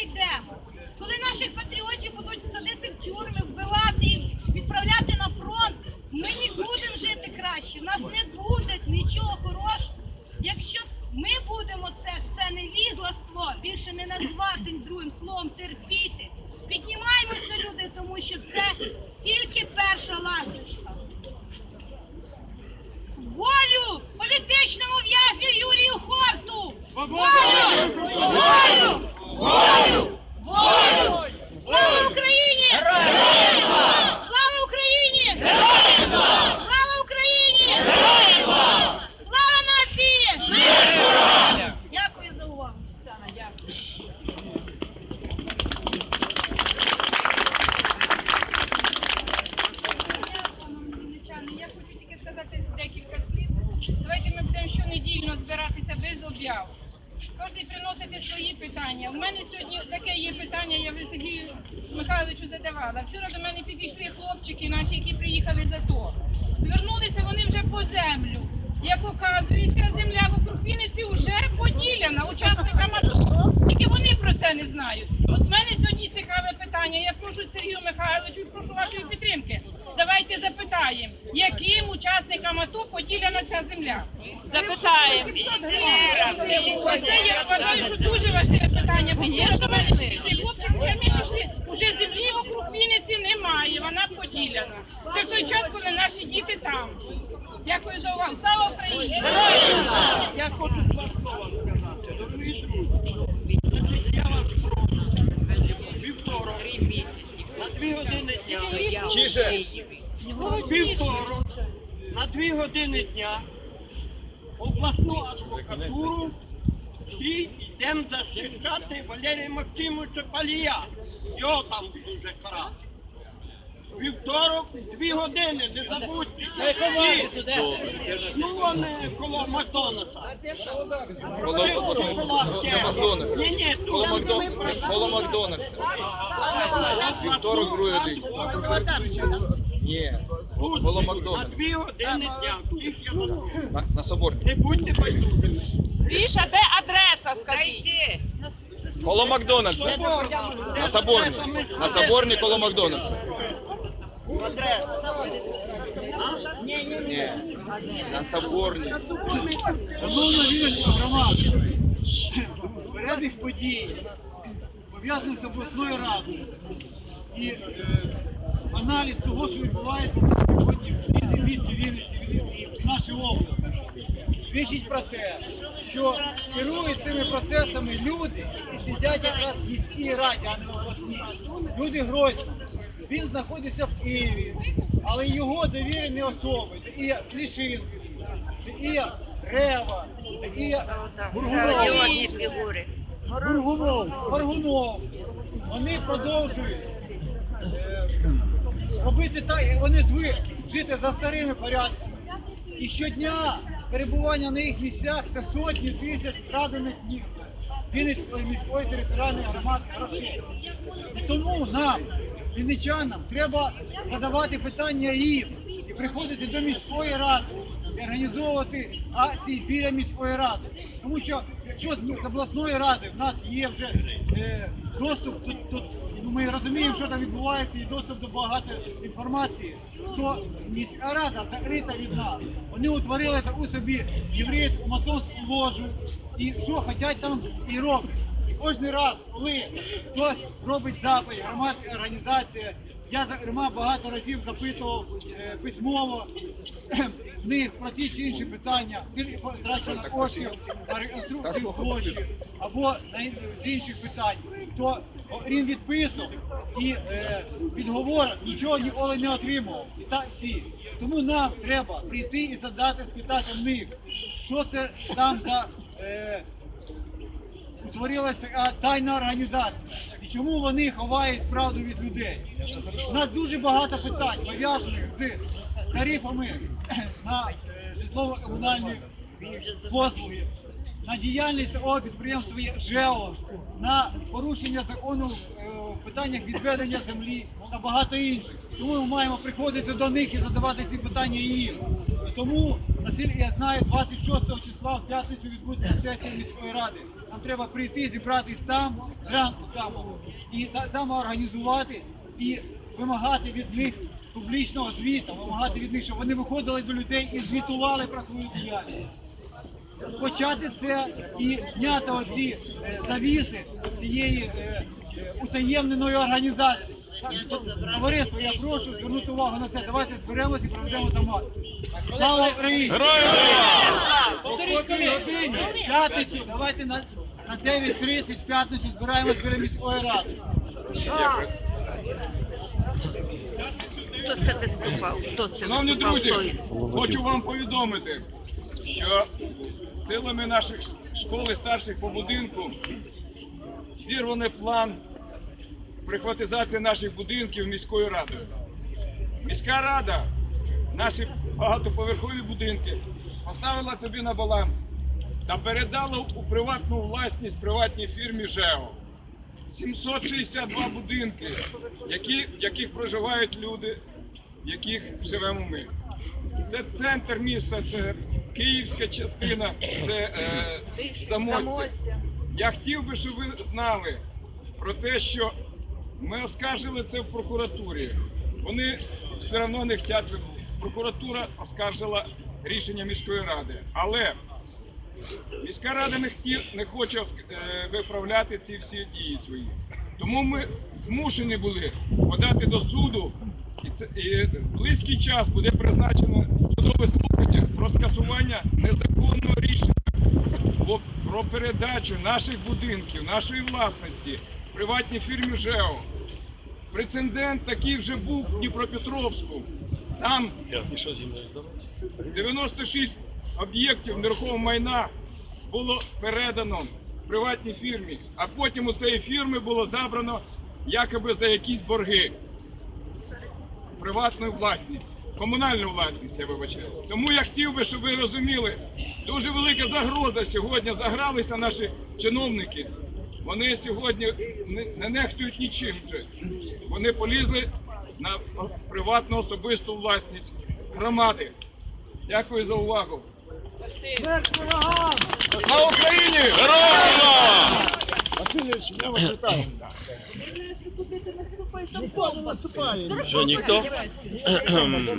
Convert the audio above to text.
дійдемо? Коли наших патріотів будуть садити в тюрми, вбивати їх, відправляти на фронт, ми не будемо жити краще. В нас не буде нічого хорошого. Якщо ми будемо це все невігластво більше не назвати другим словом терпіти. Піднімаємося, люди, тому що це тільки перша ласточка. Волю політичному в'язню Юрію Хорту! Волю! Волю! Волю! Волю! Слава Україні! Слава Україні! Слава Україні! Слава нації! Дякую за увагу. Шановні вінничани, я хочу тільки сказати декілька слів. Давайте ми щонедільно збиратися без об'яв. Кожен приносити свої питання. У мене сьогодні таке є питання, я вже Сергію Михайловичу задавала. Вчора до мене підійшли хлопчики наші, які приїхали за то. Звернулися вони вже по землю. Як оказується, земля вокруг Вінниці вже поділена учасникам АТО. Тільки вони про це не знають. От в мене сьогодні цікаве питання. Я прошу Сергію Михайловичу, прошу вашої підтримки. Давайте запитаємо, яким учасникам АТО поділена ця земля. Запитаємо. Це я вважаю, що дуже важливе питання. Хлопчики, самі пішли, уже землі вокруг Вінниці немає, вона поділена. Це в той час, коли наші діти там. Дякую за увагу. Слава Україні! Я хочу два слова сказати. Дорогі друзі, я вас прошу, вівторок, на дві години дня, вівторок, на дві години дня, обласну адвокатуру, всі йдемо захищати Валерія Максимовича Палія. Його там вже карати. Вівторок, дві години, не забудьте. Ну, вони коло Макдональдса. Шоколадки. Ні, ні, тут. Коло, Макдон... коло Макдональдса. Вівторок, другий день. Ні, коло На дві години дня. На, на Соборній. Не будьте байдужими. Гріша, де адреса, скажіть? Коло Макдональдса. На Соборній. На Соборній коло Макдональдса. Ні, на Соборній. Шановна Вінницька громада, перебіг подій пов'язаний з обласною радою і е, аналіз того, що відбувається сьогодні в місті Вінниці в нашій області, свідчить про те, що керують цими процесами люди, які сидять якраз в міській раді, а не в обласній. Люди грозні. Він знаходиться в Києві, але його довірені особи, Слішинський, такі як Рева, як Бургунов, Бургунов. Вони продовжують е, робити так, як вони звикли жити за старими порядками. І щодня перебування на їх місцях це сотні тисяч вкрадених днів Вінницької міської територіальної громади грошей. Тому нам, вінничанам, треба задавати питання їм і приходити до міської ради і організовувати акції біля міської ради. Тому що якщо з обласної ради в нас є вже е, доступ до, до ну, ми розуміємо, що там відбувається, і доступ до багато інформації, то міська рада закрита від нас. Вони утворили таку собі єврейську масонську ложу, і що хочуть там і роблять. І кожен раз, коли хтось робить запит, громадська організація, Я, зокрема, багато разів запитував е, письмово в них про ті чи інші питання, потрачено коштів на реконструкцію площі або на з інших питань, то він відписував і е, відговор нічого ніколи не отримував. І так всі. Тому нам треба прийти і задати, спитати в них, що це там за е, утворилась така тайна організація. І чому вони ховають правду від людей? У нас дуже багато питань пов'язаних з тарифами на е, житлово-комунальні послуги, на діяльність такого підприємства ЖЕО, на порушення закону е, в питаннях відведення землі та багато інших. Тому ми маємо приходити до них і задавати ці питання їм. Тому, наскільки я знаю, 26 числа в п'ятницю відбудеться сесія міської ради. Нам треба прийти, зібратись там, зранку самого, і так само і вимагати від них публічного звіту, вимагати від них, щоб вони виходили до людей і звітували про свою діяльність. Почати це і зняти оці е, завіси цієї е, е, утаємненої організації. Товариство, я прошу звернути увагу на це. Давайте зберемося і проведемо там акцію. Слава Україні! Героям слава! В п'ятницю, давайте на, на 9.30 в п'ятницю збираємось біля міської ради. Хто це виступав? Хто це Шановні виступав? друзі, Хто? хочу вам повідомити, що силами наших школ і старших по будинку зірваний план прихватизації наших будинків міською радою. Міська рада наші багатоповерхові будинки поставила собі на баланс та передала у приватну власність приватній фірмі ЖЕО. 762 будинки, які, в яких проживають люди, в яких живемо ми. Це центр міста, це київська частина, це е, Замостя. Я хотів би, щоб ви знали про те, що ми оскаржили це в прокуратурі. Вони все одно не хочуть. Прокуратура оскаржила рішення міської ради. Але міська рада не, хотів, не хоче е, виправляти ці всі дії свої. Тому ми змушені були подати до суду, і, це, і близький час буде призначено судове слухання про скасування незаконного рішення про передачу наших будинків, нашої власності приватній фірмі ЖЕО. Прецедент такий вже був в Дніпропетровську. Там 96 об'єктів нерухомого майна було передано приватній фірмі, а потім у цієї фірми було забрано якоби за якісь борги. Приватну власність, комунальну власність, я вибачаюся. Тому я хотів би, щоб ви розуміли, дуже велика загроза сьогодні загралися наші чиновники. Вони сьогодні не, не нехтують нічим вже. Вони полізли на приватну особисту власність громади. Дякую за увагу. Слава Україні! Героям! Васильович, я вас вітаю. Що ніхто?